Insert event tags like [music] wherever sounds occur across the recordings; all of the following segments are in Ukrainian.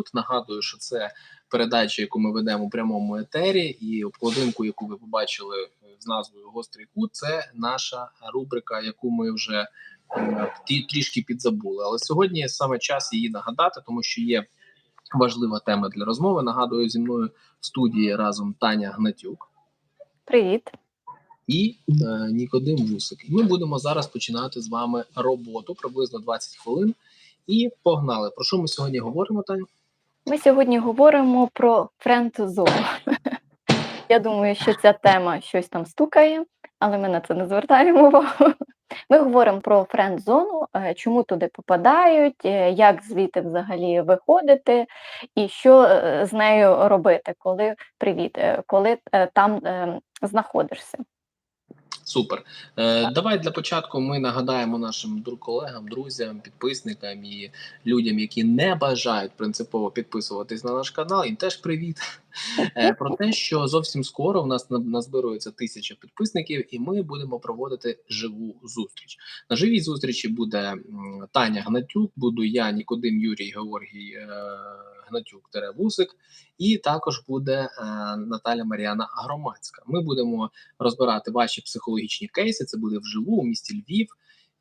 кут. Нагадую, що це передача, яку ми ведемо у прямому етері, і обкладинку, яку ви побачили з назвою Гострий кут, це наша рубрика, яку ми вже трішки підзабули. Але сьогодні саме час її нагадати, тому що є важлива тема для розмови. Нагадую, зі мною в студії разом Таня Гнатюк Привіт. і е, Нікодим Вусик. І ми будемо зараз починати з вами роботу приблизно 20 хвилин. І погнали. Про що ми сьогодні говоримо, Таню? Ми сьогодні говоримо про френд-зону. Я думаю, що ця тема щось там стукає, але ми на це не звертаємо увагу. Ми говоримо про френд-зону, е, чому туди попадають, е, як звідти взагалі виходити, і що е, з нею робити, коли привіт, коли там е, знаходишся. Супер. Е, давай для початку ми нагадаємо нашим колегам, друзям, підписникам і людям, які не бажають принципово підписуватись на наш канал. Їм теж привіт. Е, про те, що зовсім скоро в нас на- назбирується тисяча підписників, і ми будемо проводити живу зустріч. На живій зустрічі буде Таня Гнатюк, буду я, Нікодим Юрій Георгій е, Гнатюк Теревусик, і також буде е, Наталя Маріана Громадська. Ми будемо розбирати ваші психологічні кейси. Це буде вживу у місті Львів.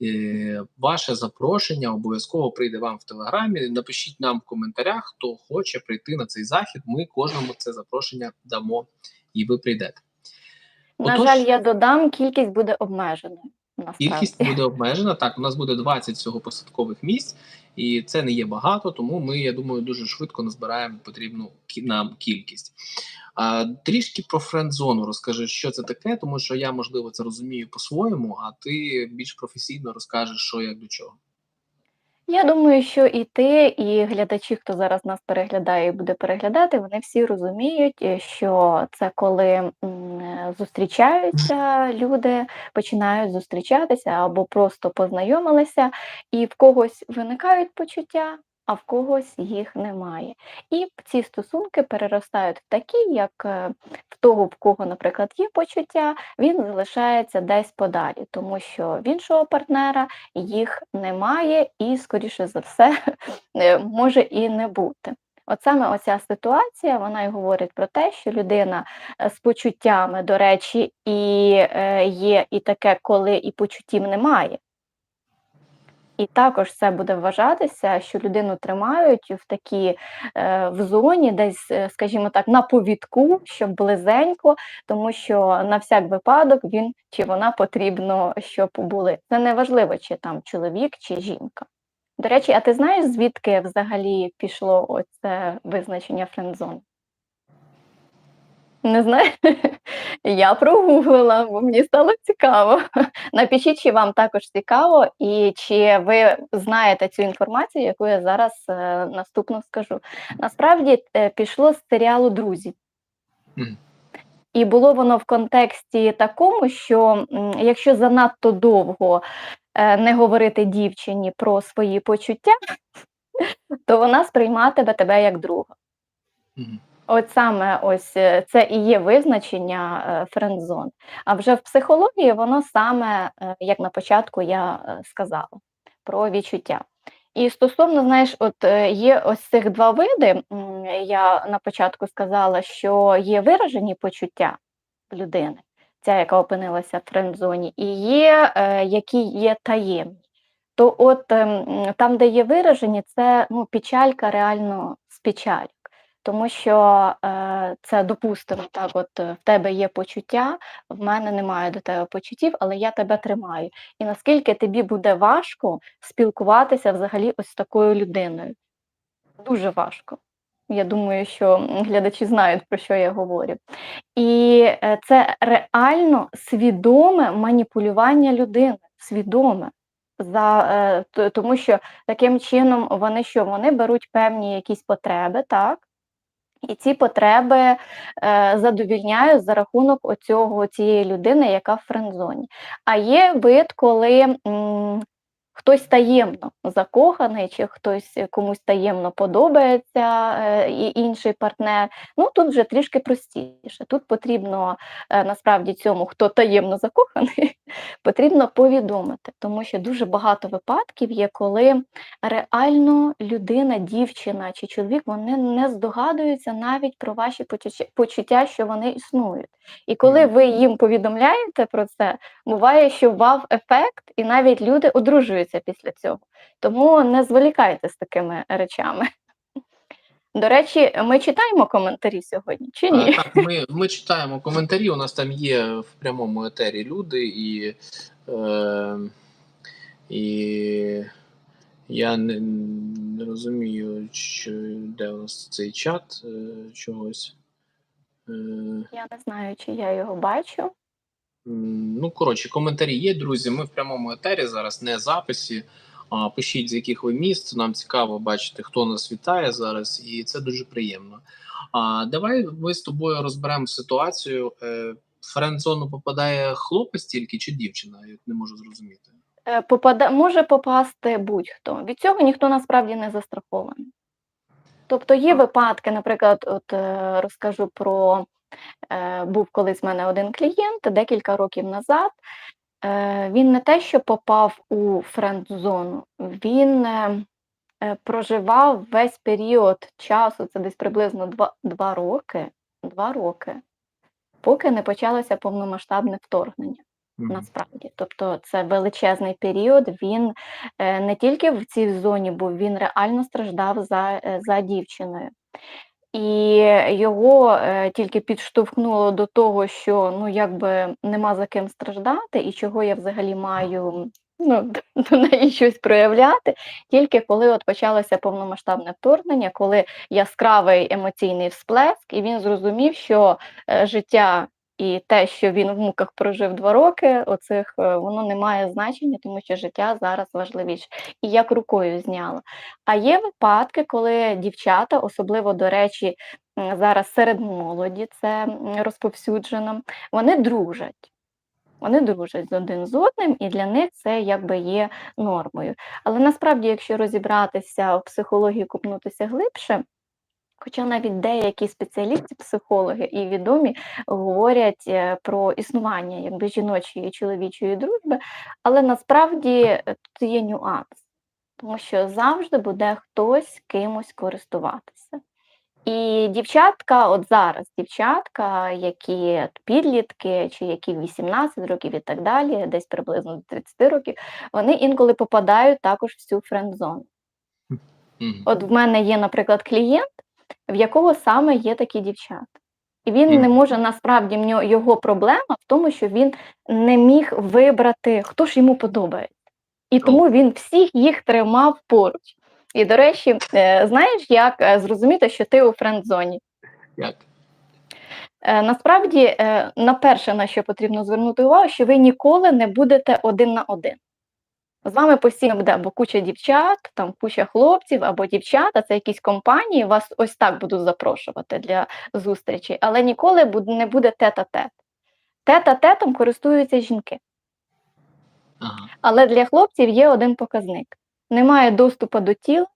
Е, Ваше запрошення обов'язково прийде вам в телеграмі. Напишіть нам в коментарях, хто хоче прийти на цей захід. Ми кожному це запрошення дамо, і ви прийдете. На Отож, жаль, я додам, кількість буде обмеженою. Насправді. Кількість буде обмежена. Так, у нас буде 20 всього посадкових місць, і це не є багато, тому ми, я думаю, дуже швидко назбираємо потрібну нам кількість. А, трішки про френд-зону розкажи, що це таке, тому що я, можливо, це розумію по-своєму, а ти більш професійно розкажеш, що як до чого. Я думаю, що і ти, і глядачі, хто зараз нас переглядає і буде переглядати, вони всі розуміють, е, що це коли зустрічаються люди, починають зустрічатися або просто познайомилися, і в когось виникають почуття, а в когось їх немає. І ці стосунки переростають в такі, як е, в того, в кого, наприклад, є почуття, він залишається десь подалі, тому що в іншого партнера їх немає, і, скоріше за все, [laughs] е, може і не бути. От саме оця ситуація, вона й говорить про те, що людина е, з почуттями, до речі, і є і таке, коли і почуттів немає. І також це буде вважатися, що людину тримають в такій е, в зоні, десь, е, скажімо так, на повідку, щоб близенько, тому що на всяк випадок він чи вона потрібно, щоб були. Це не важливо, чи там чоловік, чи жінка. До речі, а ти знаєш, звідки взагалі пішло оце визначення френдзон? Не знаю. [laughs] Я прогуглила, бо мені стало цікаво. [laughs] Напишіть, чи вам також цікаво, і чи ви знаєте цю інформацію, яку я зараз е, наступно скажу. Насправді е, пішло з серіалу Друзі. І було воно в контексті такому, що м, якщо занадто довго е, не говорити дівчині про свої почуття, [laughs] то вона сприйматиме тебе як друга. От саме ось е, це і є визначення е, френдзон. А вже в психології воно саме, е, як на початку я сказала, про відчуття. І стосовно, знаєш, от є ось цих два види. Я на початку сказала, що є виражені почуття людини, ця, яка опинилася в френдзоні, і є, які є таємні. То от ем, там, де є виражені, це ну, печалька реально з печальок. Тому що е, це допустимо, так, от е, в тебе є почуття, в мене немає до тебе почуттів, але я тебе тримаю. І наскільки тобі буде важко спілкуватися взагалі ось з такою людиною? Дуже важко. Я думаю, що глядачі знають, про що я говорю. І е, це реально свідоме маніпулювання людини, свідоме. За, е, тому що таким чином вони що? Вони беруть певні якісь потреби, так? І ці потреби е, задовільняю за рахунок оцього цієї людини, яка в френдзоні. А є вид, коли м, хтось таємно закоханий, чи хтось е, комусь таємно подобається е, і інший партнер. Ну тут вже трішки простіше. Тут потрібно е, насправді цьому, хто таємно закоханий, [laughs] потрібно повідомити, тому що дуже багато випадків є, коли реально людина, дівчина чи чоловік вони не здогадуються навіть про ваші почуття, що вони існують. І коли ви їм повідомляєте про це, буває, що вау-ефект, і навіть люди одружуються після цього. Тому не зволікайте з такими речами. До речі, ми читаємо коментарі сьогодні чи Е, ні? Так, ми, ми читаємо коментарі. У нас там є в прямому етері люди, і, е, і я не, не розумію, що, де у нас цей чат е, чогось. Е, Я не знаю, чи я його бачу. Ну, коротше, коментарі є, друзі. Ми в прямому етері зараз, не записі. Пишіть, з яких ви міст. Нам цікаво бачити, хто нас вітає зараз, і це дуже приємно. А давай ми з тобою розберемо ситуацію. Е, В френд-зону попадає хлопець тільки чи дівчина? Я не можу зрозуміти. Е, Попада... Може попасти будь-хто. Від цього ніхто насправді не застрахований. Тобто є випадки, наприклад, от е, розкажу про був колись в мене один клієнт декілька років назад. Е, він не те, що попав у френд-зону, він е, е, проживав весь період часу, це десь приблизно два, два роки, два роки, поки не почалося повномасштабне вторгнення насправді. Тобто це величезний період. Він е, не тільки в цій зоні був, він реально страждав за, е, за дівчиною. І його е, тільки підштовхнуло до того, що ну якби нема за ким страждати, і чого я взагалі маю ну, [laughs] до неї щось проявляти, тільки коли от почалося повномасштабне вторгнення, коли яскравий емоційний всплеск, і він зрозумів, що е, життя і те, що він в муках прожив два роки, оцих е, воно не має значення, тому що життя зараз важливіше. І як рукою зняло. А є випадки, коли дівчата, особливо до речі, зараз серед молоді це розповсюджено, вони дружать. Вони дружать один з одним, і для них це якби є нормою. Але насправді, якщо розібратися в психології, купнутися глибше, Хоча навіть деякі спеціалісти, психологи і відомі говорять е, про існування якби жіночої і чоловічої дружби, але насправді е, тут є нюанс, тому що завжди буде хтось кимось користуватися. І дівчатка, от зараз дівчатка, які підлітки, чи які 18 років і так далі, десь приблизно до 30 років, вони інколи попадають також в цю френд-зону. От в мене є, наприклад, клієнт, в якого саме є такі дівчата. І він не може насправді його проблема в тому, що він не міг вибрати, хто ж йому подобається. І тому він всіх їх тримав поруч. І, до речі, е, знаєш, як е, зрозуміти, що ти у френд-зоні? Як? Е, Насправді, на перше, на що потрібно звернути увагу, що ви ніколи не будете один на один. З вами постійно буде або куча дівчат, там куча хлопців, або дівчата, це якісь компанії, вас ось так будуть запрошувати для зустрічі, але ніколи не буде тет-а-тет. Тет-а-тетом користуються жінки. Ага. Але для хлопців є один показник: немає доступу до тіла,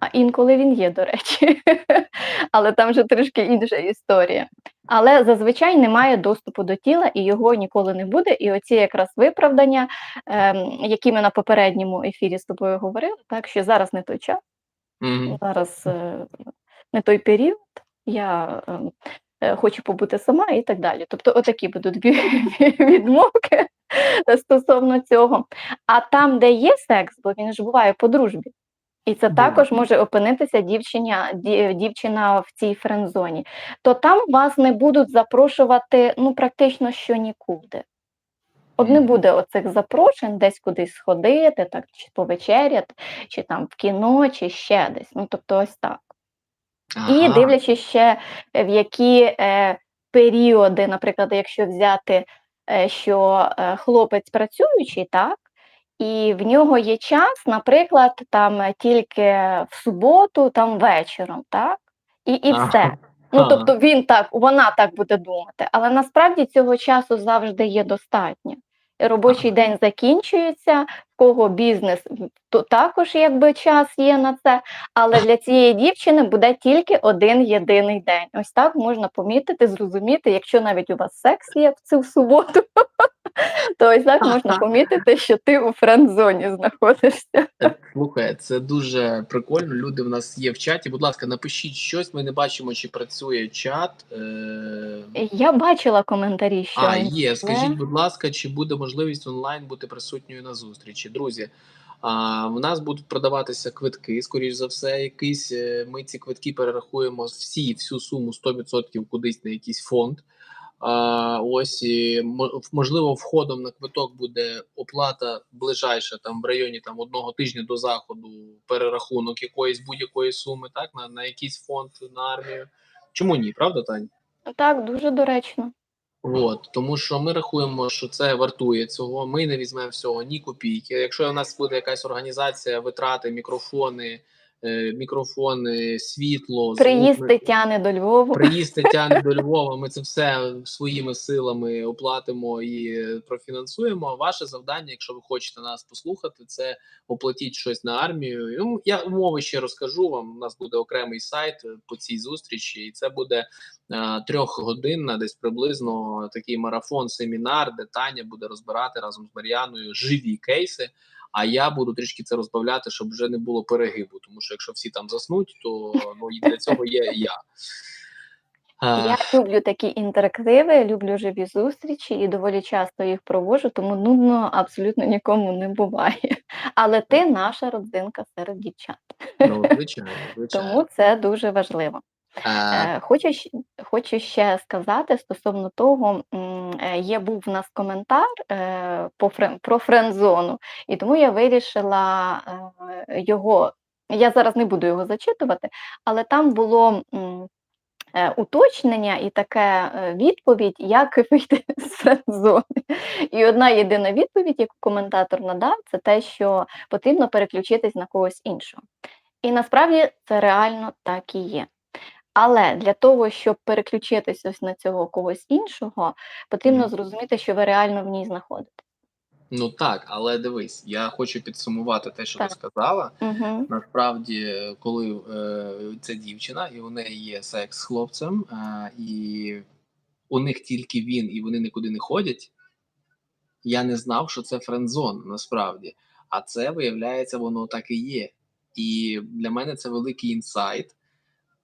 а інколи він є, до речі. [laughs] Але там вже трішки інша історія. Але зазвичай немає доступу до тіла, і його ніколи не буде. І оці якраз виправдання, ем, які ми на попередньому ефірі з тобою говорили, так що зараз не той час, Мгм. зараз е, не той період. Я ем, е, хочу побути сама і так далі. Тобто, отакі будуть відмовки [laughs] стосовно цього. А там, де є секс, бо він ж буває по дружбі. І це також може опинитися дівчиня, дівчина в цій френдзоні, то там вас не будуть запрошувати ну, практично що нікуди. От не буде оцих запрошень десь кудись сходити, так, чи повечеряти, чи там в кіно, чи ще десь. Ну, тобто ось так. І дивлячись ще, е, в які е, періоди, наприклад, якщо взяти, е, що е, хлопець працюючий, так, і в нього є час, наприклад, там е, тільки в суботу, там вечором, так, і, і все. Ну, тобто він так, вона так буде думати, але насправді цього часу завжди є достатньо. Робочий Ага. день закінчується, в кого бізнес, то також якби час є на це, але для цієї дівчини буде тільки один єдиний день. Ось так можна помітити, зрозуміти, якщо навіть у вас секс є в цю суботу, [laughs] то ось так можна помітити, що ти у френд-зоні знаходишся. Е, Слухай, це дуже прикольно. Люди в нас є в чаті. Будь ласка, напишіть щось. Ми не бачимо, чи працює чат. Е, Я бачила коментарі, що А, є. Скажіть, будь ласка, чи буде можливість онлайн бути присутньою на зустрічі? Друзі, а, в нас будуть продаватися квитки, скоріш за все, якийсь. е, Ми ці квитки перерахуємо всі, всю суму 100% кудись на якийсь фонд. А, ось і можливо, входом на квиток буде оплата ближайша там в районі там одного тижня до заходу, перерахунок якоїсь будь-якої суми, так на, на якийсь фонд на армію. Чому ні? Правда, Тань? так дуже доречно. От, тому що ми рахуємо, що це вартує цього. Ми не візьмемо всього ні копійки. Якщо у нас буде якась організація, витрати, мікрофони, мікрофони, світло, Приїзд Тетяни до Львову. приїзд Тетяни до [laughs] Львова. Ми це все своїми силами оплатимо і е, профінансуємо. Ваше завдання, якщо ви хочете нас послухати, це оплатіть щось на армію. Ну я умови ще розкажу вам. У нас буде окремий сайт е, по цій зустрічі, і це буде е, трьох годинна, десь приблизно такий марафон, семінар, де Таня буде розбирати разом з Мар'яною живі кейси. А я буду трішки це розбавляти, щоб вже не було перегибу. Тому що якщо всі там заснуть, то ну і для цього є я. Я люблю такі інтерактиви, люблю живі зустрічі і доволі часто їх проводжу, тому нудно абсолютно нікому не буває. Але ти наша родзинка серед дівчат, Ну, звичайно, [laughs] звичайно. тому це дуже важливо. Е, Е, Хочу, хочу ще сказати стосовно того, м, є був в нас коментар е, по френ- про френдзону, і тому я вирішила е, його. Я зараз не буду його зачитувати, але там було е, уточнення і таке е, відповідь, як [laughs] вийти з френдзони. І одна єдина відповідь, яку коментатор надав, це те, що потрібно переключитись на когось іншого. І насправді це реально так і є. Але для того, щоб переключитися на цього когось іншого, потрібно зрозуміти, що ви реально в ній знаходитесь. ну так, але дивись, я хочу підсумувати те, що Так. ти сказала. Угу. Насправді, коли е, ця дівчина, і у неї є секс з хлопцем, е, і у них тільки він, і вони нікуди не ходять. Я не знав, що це френдзон насправді. А це виявляється, воно так і є. І для мене це великий інсайт.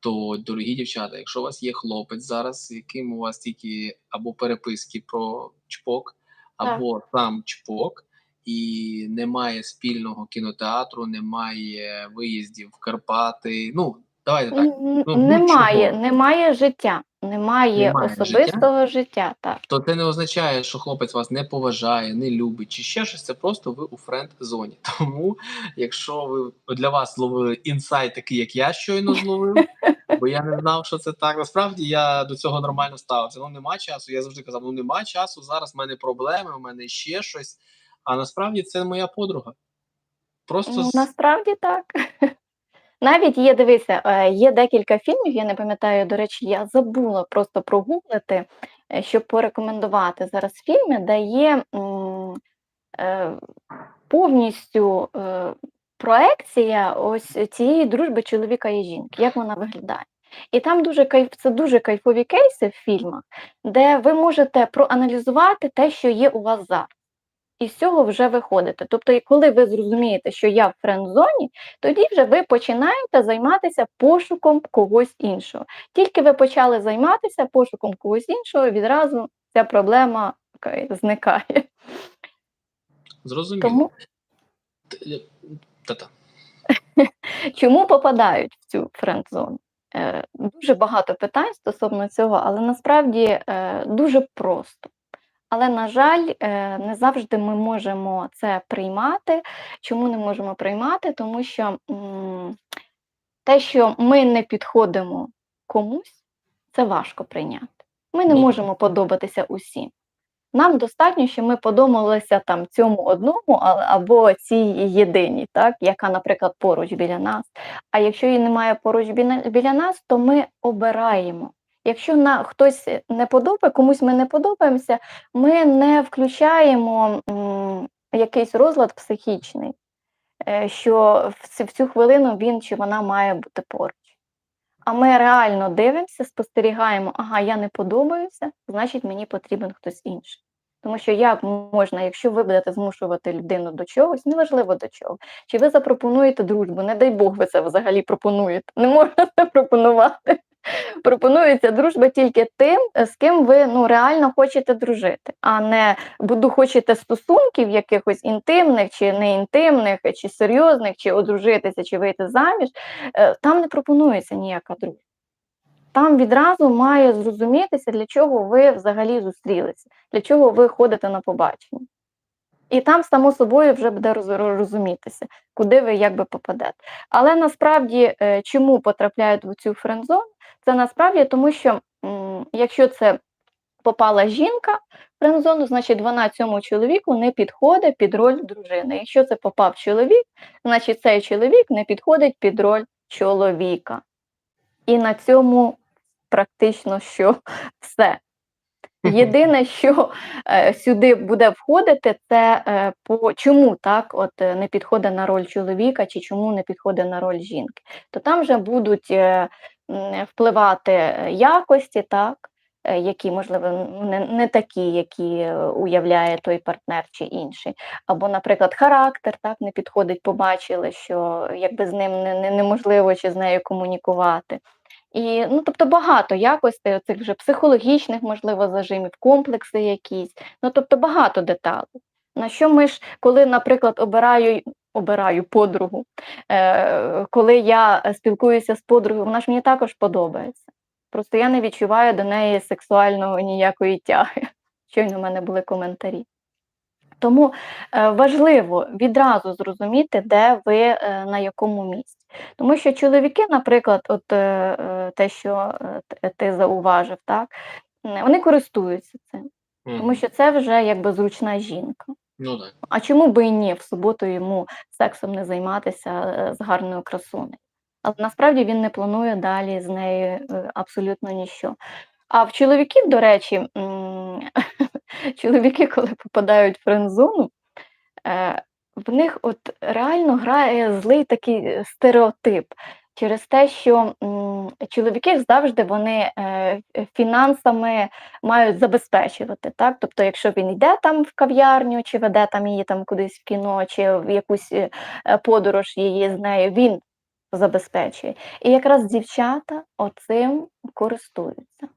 То, дорогі дівчата, якщо у вас є хлопець зараз, з яким у вас тільки або переписки про чпок, або сам чпок, і немає спільного кінотеатру, немає виїздів в Карпати. Ну, давайте так. ну, Немає, будь-чого. немає життя, немає, Немає особистого життя. так. То це не означає, що хлопець вас не поважає, не любить, чи ще щось. Це просто ви у френд-зоні. [laughs] Тому, якщо ви для вас зловили інсайт, такий, як я щойно [laughs] зловив, бо я не знав, що це так. Насправді я до цього нормально ставився. Ну нема часу. Я завжди казав: ну нема часу. Зараз в мене проблеми, в мене ще щось. А насправді це моя подруга. Просто Ну, насправді так. [laughs] Навіть є, дивися, е, є декілька фільмів, я не пам'ятаю, до речі, я забула просто прогуглити, е, щоб порекомендувати зараз фільми, де є е, повністю проекція ось цієї дружби чоловіка і жінки, як вона виглядає. І там дуже кайф, це дуже кайфові кейси в фільмах, де ви можете проаналізувати те, що є у вас зараз. І з цього вже виходите. Тобто, коли ви зрозумієте, що я в френд-зоні, тоді вже ви починаєте займатися пошуком когось іншого. Тільки ви почали займатися пошуком когось іншого, відразу ця проблема окей, зникає. зрозуміло. Тому Та-та. [laughs] чому попадають в цю френд-зону? Е, Дуже багато питань стосовно цього, але насправді е, дуже просто. Але, на жаль, е, не завжди ми можемо це приймати. Чому не можемо приймати? Тому що те, що ми не підходимо комусь, це важко прийняти. Ми не Ну, можемо подобатися усім. Нам достатньо, що ми подобалися там цьому одному або цій єдиній, так, яка, наприклад, поруч біля нас. А якщо її немає поруч біля нас, то ми обираємо. Якщо на хтось не подобає, комусь ми не подобаємося, ми не включаємо м, якийсь розлад психічний, е, що в цю хвилину він чи вона має бути поруч. А ми реально дивимося, спостерігаємо: ага, я не подобаюся, значить мені потрібен хтось інший. Тому що як можна, якщо ви будете змушувати людину до чогось, неважливо до чого, чи ви запропонуєте дружбу, не дай Бог ви це взагалі пропонуєте. Не можна це пропонувати. Пропонується дружба тільки тим, е, з ким ви ну реально хочете дружити, а не буду хочете стосунків якихось інтимних чи не інтимних, чи серйозних, чи одружитися, чи вийти заміж. Е, Там не пропонується ніяка дружба. Там відразу має зрозумітися, для чого ви взагалі зустрілися, для чого ви ходите на побачення. І там, само собою, вже буде розумітися, куди ви якби попадете. Але насправді, е, чому потрапляють в цю френдзону? Це насправді тому, що якщо це попала жінка в френдзону, значить вона цьому чоловіку не підходить під роль дружини. Якщо це попав чоловік, значить цей чоловік не підходить під роль чоловіка. І на цьому практично що [laughs] все. Єдине, що е, сюди буде входити, це е, по чому так от е, не підходить на роль чоловіка, чи чому не підходить на роль жінки. То там вже будуть е, впливати е, якості, так, е, які, можливо, не, не такі, які е, уявляє той партнер чи інший. Або, наприклад, характер так не підходить, побачили, що якби з ним не, не, неможливо чи з нею комунікувати. І, ну, тобто багато якостей, цих вже психологічних, можливо, зажимів, комплекси якісь. Ну, тобто багато деталей. На що ми ж, коли, наприклад, обираю, обираю подругу, е, коли я е, спілкуюся з подругою, вона ж мені також подобається. Просто я не відчуваю до неї сексуального ніякої тяги. [laughs] Щойно в мене були коментарі. Тому е, важливо відразу зрозуміти, де ви е, на якому місці. Тому що чоловіки, наприклад, от те, що ти зауважив, так, вони користуються цим, тому що це вже якби зручна жінка. Ну так. А чому би і ні, в суботу йому сексом не займатися е, з гарною красунею? Але насправді він не планує далі з нею е, абсолютно ніщо. А в чоловіків, до речі, [laughs] чоловіки, коли попадають в френдзону, е, в них от реально грає злий такий стереотип через те, що чоловіки завжди вони е, фінансами мають забезпечувати. Так? Тобто, якщо він йде там в кав'ярню, чи веде там її там кудись в кіно, чи в якусь е, подорож її з нею, він забезпечує. І якраз дівчата оцим користуються.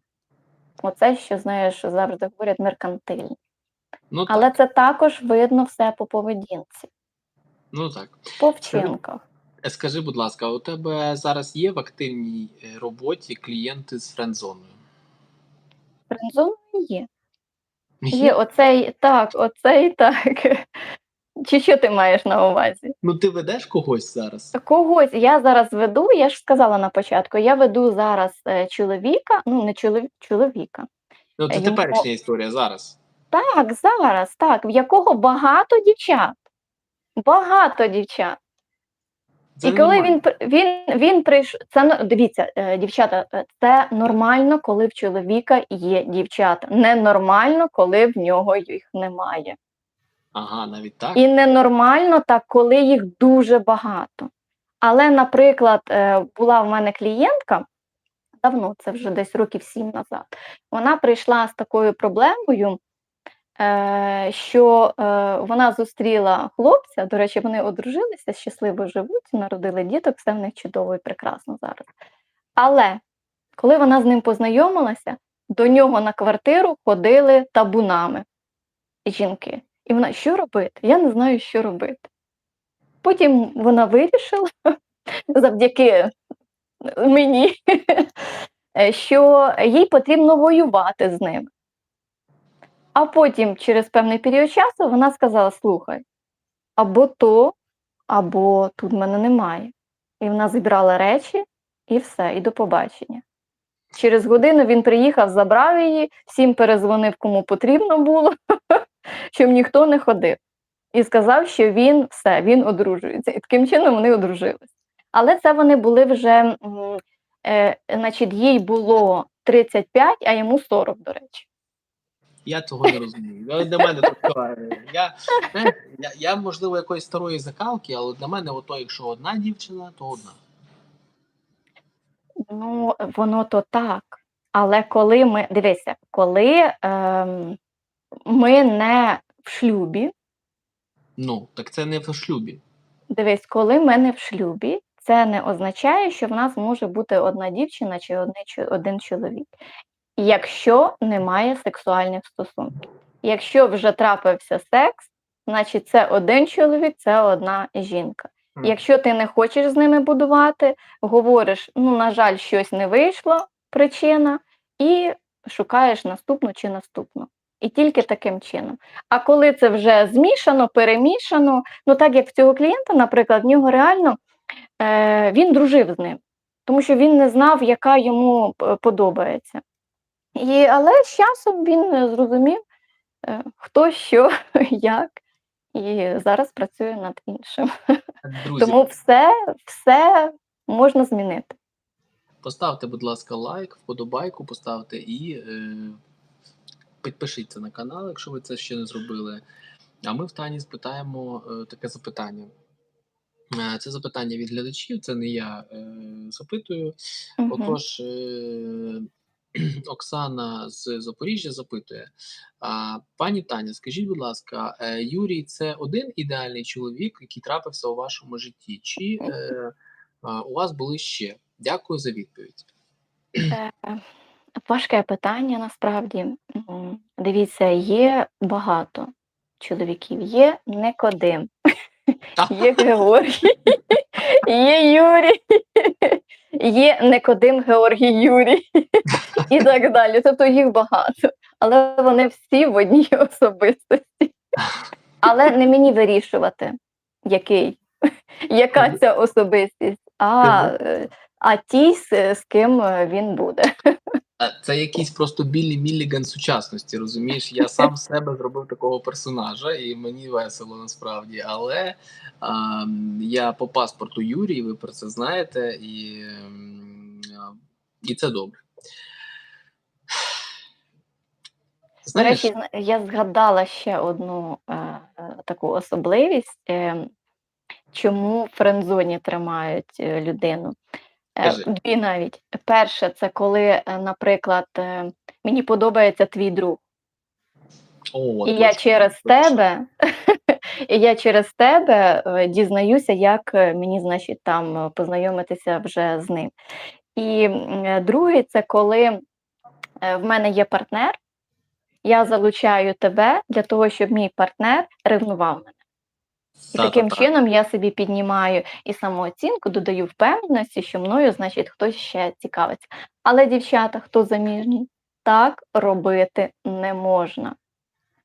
Оце, що знаєш, завжди говорять меркантильні. Ну Але так. це також видно все по поведінці, Ну так. по вчинках. Е, Скажи, будь ласка, у тебе зараз є в активній е, роботі клієнти з френдзоною? Френдзона є. Є оцей так, оцей так. Чи що ти маєш на увазі? Ну ти ведеш когось зараз? Когось я зараз веду, я ж сказала на початку, я веду зараз е, чоловіка, ну не чоловік, чоловіка. Ну це Йому- теперішня історія зараз. Так, зараз, так, в якого багато дівчат. Багато дівчат. Це І коли нормально. він він, він прийшов, це дивіться, е, дівчата, е, це нормально, коли в чоловіка є дівчата. Ненормально, коли в нього їх немає. Ага, навіть так. І ненормально так, коли їх дуже багато. Але, наприклад, е, була в мене клієнтка давно, це вже десь років сім назад. Вона прийшла з такою проблемою, е, що е, вона зустріла хлопця. До речі, вони одружилися, щасливо живуть, народили діток, все в них чудово і прекрасно зараз. Але коли вона з ним познайомилася, до нього на квартиру ходили табунами жінки. І вона, що робити? Я не знаю, що робити. Потім вона вирішила [laughs] завдяки мені, [laughs] е, що їй потрібно воювати з ними. А потім, через певний період часу, вона сказала: слухай, або то, або тут мене немає. І вона зібрала речі і все, і до побачення. Через годину він приїхав, забрав її, всім перезвонив, кому потрібно було, [laughs] щоб ніхто не ходив. І сказав, що він все, він одружується. І таким чином вони одружились. Але це вони були вже, е, значить, їй було 35, а йому 40, до речі. Я цього не розумію. Для мене тобто, я, знаєш, я, я, можливо, якоїсь старої закалки, але для мене, ото, якщо одна дівчина, то одна. Ну, воно то так. Але коли ми дивися, коли ем, ми не в шлюбі, Ну, так це не в шлюбі. дивись, коли ми не в шлюбі, це не означає, що в нас може бути одна дівчина чи один чоловік. Якщо немає сексуальних стосунків. Якщо вже трапився секс, значить це один чоловік, це одна жінка. Якщо ти не хочеш з ними будувати, говориш, ну, на жаль, щось не вийшло, причина, і шукаєш наступну чи наступну. І тільки таким чином. А коли це вже змішано, перемішано, ну так як в цього клієнта, наприклад, в нього реально е, він дружив з ним, тому що він не знав, яка йому подобається. І, але з часом він е, зрозумів, е, хто що, [laughs] як, і зараз працює над іншим. [laughs] Друзі, Тому все, все можна змінити. поставте, будь ласка, лайк, вподобайку поставте і е, підпишіться на канал, якщо ви це ще не зробили. А ми в Тані спитаємо е, таке запитання. Е, Це запитання від глядачів, це не я е, запитую. Мгм. Отож, е, [clears throat] Оксана з Запоріжжя запитує: пані Таня, скажіть, будь ласка, е, Юрій це один ідеальний чоловік, який трапився у вашому житті, чи е, у вас були ще? Дякую за відповідь. Е, Важке питання насправді. Дивіться, є багато чоловіків, є Никодим, є Георгій, [laughs] є Юрій, є Никодим, Георгій, Юрій [laughs] і так далі. Тобто їх багато, але вони всі в одній особистості. Але не мені вирішувати, який, яка ця особистість, а, е, а ті, з, ким е, він буде. А Це якийсь просто Біллі Мілліган сучасності, розумієш? Я сам [laughs] себе зробив такого персонажа, і мені весело насправді. Але а, я по паспорту Юрій, ви про це знаєте, і, і це добре. До речі, я згадала ще одну е, е, таку особливість, е, чому в френдзоні тримають е, людину. Е, Кажи. Дві навіть. Перше, це коли, е, наприклад, е, мені подобається твій друг, о, і я через тебе, [laughs] і я через тебе дізнаюся, як мені, значить, там познайомитися вже з ним. І м, е, другий, це коли в мене є партнер, я залучаю тебе для того, щоб мій партнер ревнував мене. І таким чином я собі піднімаю і самооцінку, додаю впевненості, що мною, значить, хтось ще цікавиться. Але, дівчата, хто заміжній, так робити не можна,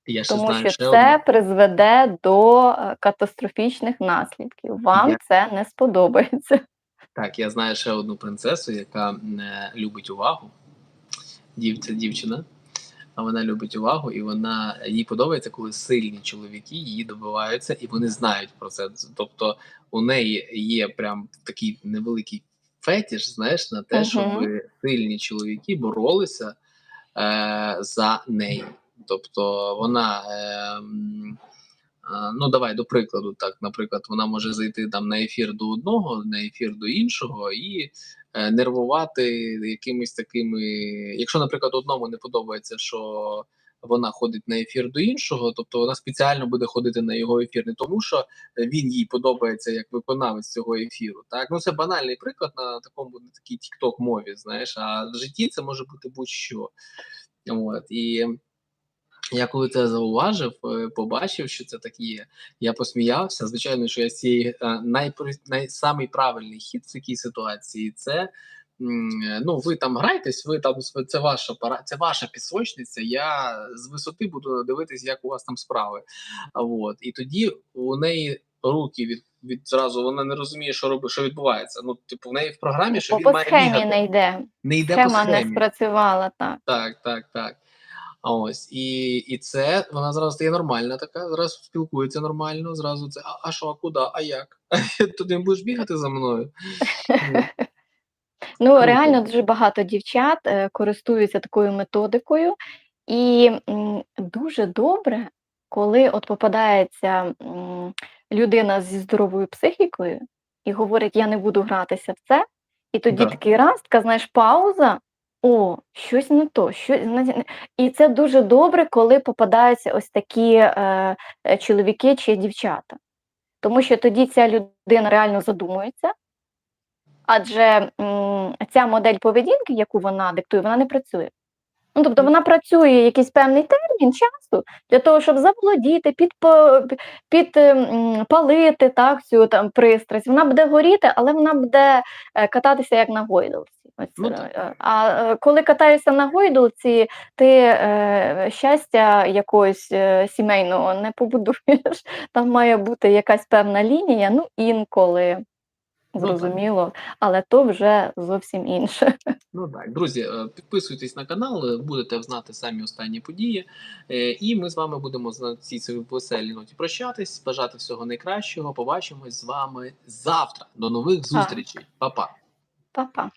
Я ще тому знаю що ще це одне. призведе до е, катастрофічних наслідків. Вам Я- це не сподобається. Так, я знаю ще одну принцесу, яка е, любить увагу. Дівця, дівчина. А вона любить увагу, і вона їй подобається, коли сильні чоловіки її добиваються, і вони знають про це. Тобто у неї є прям такий невеликий фетіш, знаєш, на те, Мгм. щоб сильні чоловіки боролися е, за неї. Тобто вона. Е, Ну, давай до прикладу, так, наприклад, вона може зайти там на ефір до одного, на ефір до іншого, і е, нервувати якимись такими. Якщо, наприклад, одному не подобається, що вона ходить на ефір до іншого, тобто вона спеціально буде ходити на його ефір, не тому, що він їй подобається як виконавець цього ефіру. Так, ну це банальний приклад на такому на такій тікток мові, знаєш, а в житті це може бути будь-що. От і. Я коли це зауважив, е, побачив, що це так є. Я посміявся. Звичайно, що я з цієї е, найпри... най... самий правильний хід в такій ситуації це. Ну, ви там грайтесь, ви там це ваша пара, це ваша пісочниця. Я з висоти буду дивитись, як у вас там справи. От і тоді у неї руки від, від зразу вона не розуміє, що робить, що відбувається. Ну, типу, в неї в програмі, що По, він по має схемі бігати. не йде. не йде по Схема не спрацювала так. Так, так, так. А ось і, і це вона зразу стає нормальна така, зразу спілкується нормально, зразу це а, що, а куди, а як? [laughs] Ти не будеш бігати за мною? [laughs] Ну, Ну, реально дуже багато дівчат е, користуються такою методикою, І дуже добре, коли от попадається людина зі здоровою психікою і говорить: Я не буду гратися в це. І тоді Да. такий раз, така знаєш, пауза. О, щось не то, щось не- і це дуже добре, коли попадаються ось такі е, е, чоловіки чи дівчата. Тому що тоді ця людина реально задумується, адже м, ця модель поведінки, яку вона диктує, вона не працює. Ну, тобто вона працює якийсь певний термін часу для того, щоб заволодіти, підпалити під, цю там пристрасть. Вона буде горіти, але вона буде е, кататися як на гойдалці. Ось, Ну, е, так. е, а е, коли катаєшся на гойдалці, ти е, щастя якогось е, сімейного не побудуєш. [laughs] Там має бути якась певна лінія, ну інколи. Ну. Зрозуміло, але то вже зовсім інше. [laughs] Ну так, друзі, підписуйтесь на канал, будете знати самі останні події. І ми з вами будемо на цій цій веселій ноті прощатись, бажати всього найкращого. Побачимось з вами завтра. До нових зустрічей. Па-па. Па-па.